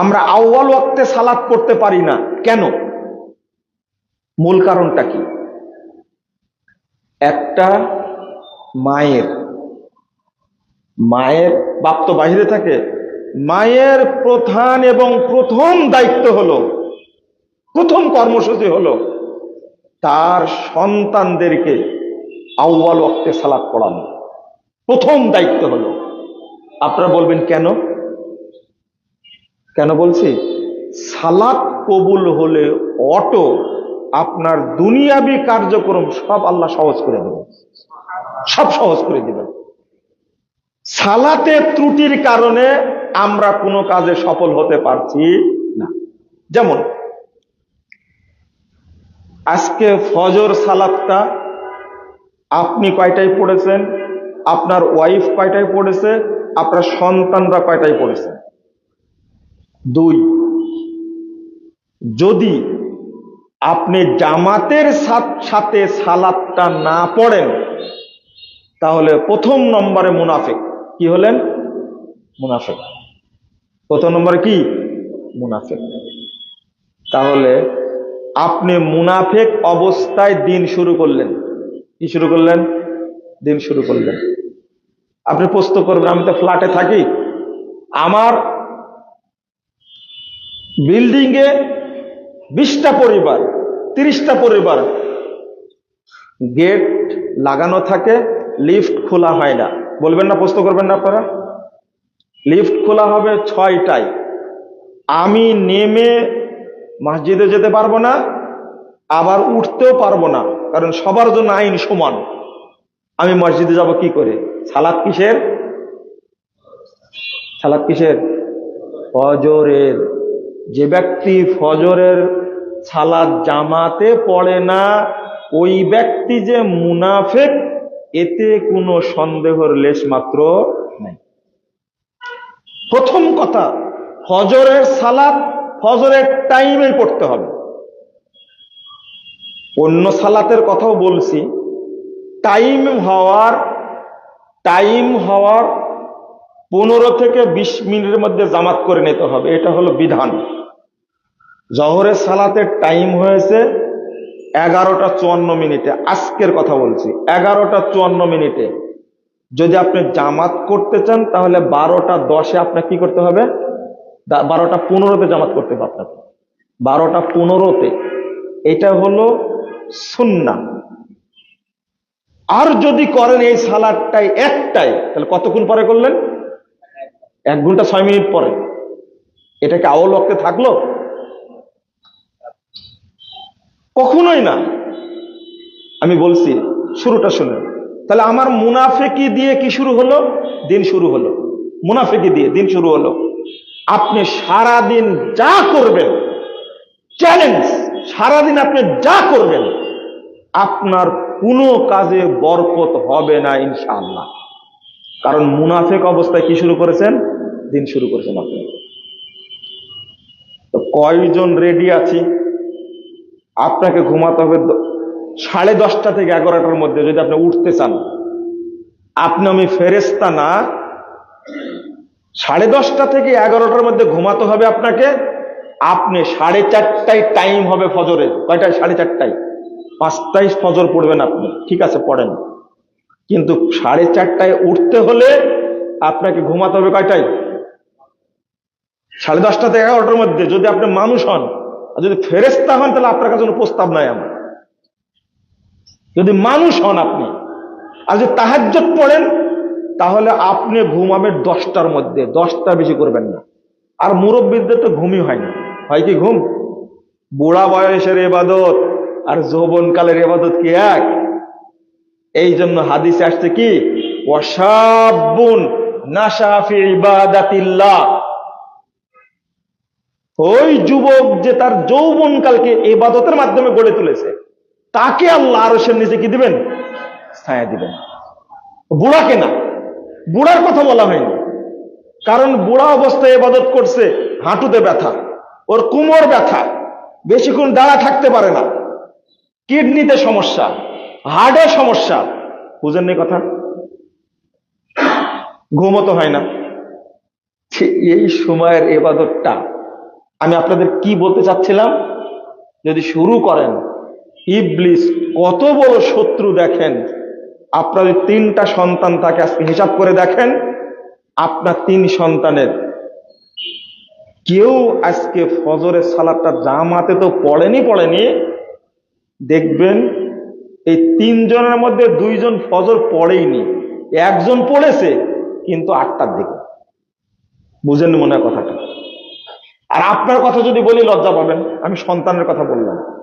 আমরা আউ্বাল ওয়াক্তে সালাত পড়তে পারি না। কেন? মূল কারণটা কি? একটা মায়ের মায়ের বাপ তো বাহিরে থাকে, মায়ের প্রধান এবং প্রথম দায়িত্ব হলো, প্রথম কর্মসূচি হলো তার সন্তানদেরকে আউ্বাল ওয়াক্তে সালাত পড়ানো। প্রথম দায়িত্ব হলো। আপনারা বলবেন কেন? কেন বলছি? সালাত কবুল হলে অটো আপনার দুনিয়াবি কার্যক্রম সব আল্লাহ সহজ করে দেবেন। সব সহজ করে দিবেন। সালাতের ত্রুটির কারণে আমরা কোনো কাজে সফল হতে পারছি না। যেমন, আজকে ফজর সালাতটা আপনি কয়টায় পড়েছেন? আপনার ওয়াইফ কয়টায় পড়েছে? আপনার সন্তানরা কয়টায় পড়েছে? দুই, যদি আপনি জামাতের সাথ- সালাদটা না পড়েন, তাহলে প্রথম নম্বরে মুনাফেক কি হলেন? মুনাফেক। প্রথম নম্বরে কি? মুনাফেক। তাহলে আপনি মুনাফেক অবস্থায় দিন শুরু করলেন। কি শুরু করলেন? দিন শুরু করলেন। আপনি প্রস্তুত করবেন, আমি তো ফ্ল্যাটে থাকি। আমার বিল্ডিং এ বিশটা পরিবার, তিরিশটা পরিবার। গেট লাগানো থাকে লিফট খোলা হয় না। বলবেন না, প্রশ্ন করবেন না আপনারা? লিফট খোলা হবে ছয়টায়। আমি নেমে মসজিদে যেতে পারব না, আবার উঠতেও পারব না, কারণ সবার জন্য আইন সমান। আমি মসজিদে যাব কি করে? সালাদ কিসের? সালাদ কিসের? ফজরের। যে ব্যক্তি ফজরের সালাদ জামাতে পড়ে না, ওই ব্যক্তি যে মুনাফেক, এতে কোনো সন্দেহর লেশ মাত্র নাই। প্রথম কথা, ফজরের সালাদ ফজরের টাইমে পড়তে হবে। অন্য সালাতের কথাও বলছি, টাইম হওয়ার টাইম হওয়ার পনেরো থেকে বিশ মিনিটের মধ্যে জামাত করে নিতে হবে। এটা হলো বিধান। জহরের সালাতের টাইম হয়েছে এগারোটা চুয়ান্ন মিনিটে। আজকের কথা বলছি, এগারোটা চুয়ান্ন মিনিটে। যদি আপনি জামাত করতে চান, তাহলে বারোটা দশে আপনাকে কি করতে হবে? বারোটা পনেরোতে জামাত করতে হবে আপনাকে। বারোটা পনেরোতে। এটা হলো সুন্না। আর যদি করেন এই সালাদটাই একটাই, তাহলে কতক্ষণ পরে করলেন? এক ঘণ্টা ছয় মিনিট পরে। এটা কি আওয়াল ওয়াক্তে থাকল? কখনোই না। আমি বলছি, শুরুটা শুনে তাহলে আমার মুনাফেকি দিয়ে কি শুরু হলো? দিন শুরু হলো। মুনাফেকি দিয়ে দিন শুরু হলো। আপনি সারা দিন যা করবেন চ্যালেঞ্জ সারাদিন আপনি যা করবেন, আপনার কোনো কাজে বরকত হবে না ইনশাআল্লাহ। কারণ মুনাফেক অবস্থায় কি শুরু করেছেন? দিন শুরু করেছেন আপনি। তো কয়জন রেডি আছি? আপনাকে ঘুমাতে হবে সাড়ে দশটা থেকে এগারোটার মধ্যে যদি আপনি উঠতে চান। আপনি আমি ফেরেস্তা না, সাড়ে দশটা থেকে এগারোটার মধ্যে ঘুমাতে হবে আপনাকে। আপনি সাড়ে চারটায় টাইম হবে ফজরে কয়টায়? সাড়ে চারটায়। পাঁচটায় ফজর পড়বেন আপনি। ঠিক আছে, পড়েন। কিন্তু সাড়ে চারটায় উঠতে হলে আপনাকে ঘুমাতে হবে কয়টায়? সাড়ে দশটা থেকে এগারোটার মধ্যে যদি আপনি মানুষ হন, আর যদি ফেরেস্তা হন, তাহলে আপনার কাছে কোনো প্রস্তাব নাই আমার। যদি মানুষ হন আপনি, আর যদি তাহাজ্জত পড়েন, তাহলে আপনি ঘুমাবেন দশটার মধ্যে। দশটা বেশি করবেন না। আর মুরব্বীদের তো ঘুমই হয় না। হয় কি ঘুম? বুড়া বয়সের এবাদত আর যৌবনকালের এবাদত কি এক? এই জন্য হাদিসে আসছে কি? ওয়াসাবুন নাশাফি ইবাদাতিল্লাহ। ওই যুবক যে তার যৌবনকালকে এবাদতের মাধ্যমে গড়ে তুলেছে, তাকে আল্লাহ আরশের নিচে কি দিবেন? ছায়া দিবেন। বুড়াকে না, বুড়ার কথা বলা হয়নি। কারণ বুড়া অবস্থায় এবাদত করছে, হাঁটুতে ব্যথা, ওর কোমর ব্যথা, বেশিক্ষণ দাঁড়া থাকতে পারে না। কিডনিতে সমস্যা, হার্টে সমস্যা, বুঝেননি কথা? ঘুমতো হয় না। এই সময়ের এবাদতটা আমি আপনাদের কি বলতে চাচ্ছিলাম? যদি শুরু করেন, ইবলিস কত বড় শত্রু দেখেন। আপনাদের তিনটা সন্তান তাকে আজকে হিসাব করে দেখেন, আপনার তিন সন্তানের। কেউ আজকে ফজরের সালাদটা জামাতে তো পড়েনি পড়েনি। দেখবেন, এই তিনজনের মধ্যে দুইজন ফজর পড়েইনি। একজন পড়েছে, কিন্তু আটটার দিকে বুঝেন মনে কথাটা? আর আপনার কথা যদি বলি লজ্জা পাবেন। আমি সন্তানের কথা বললাম।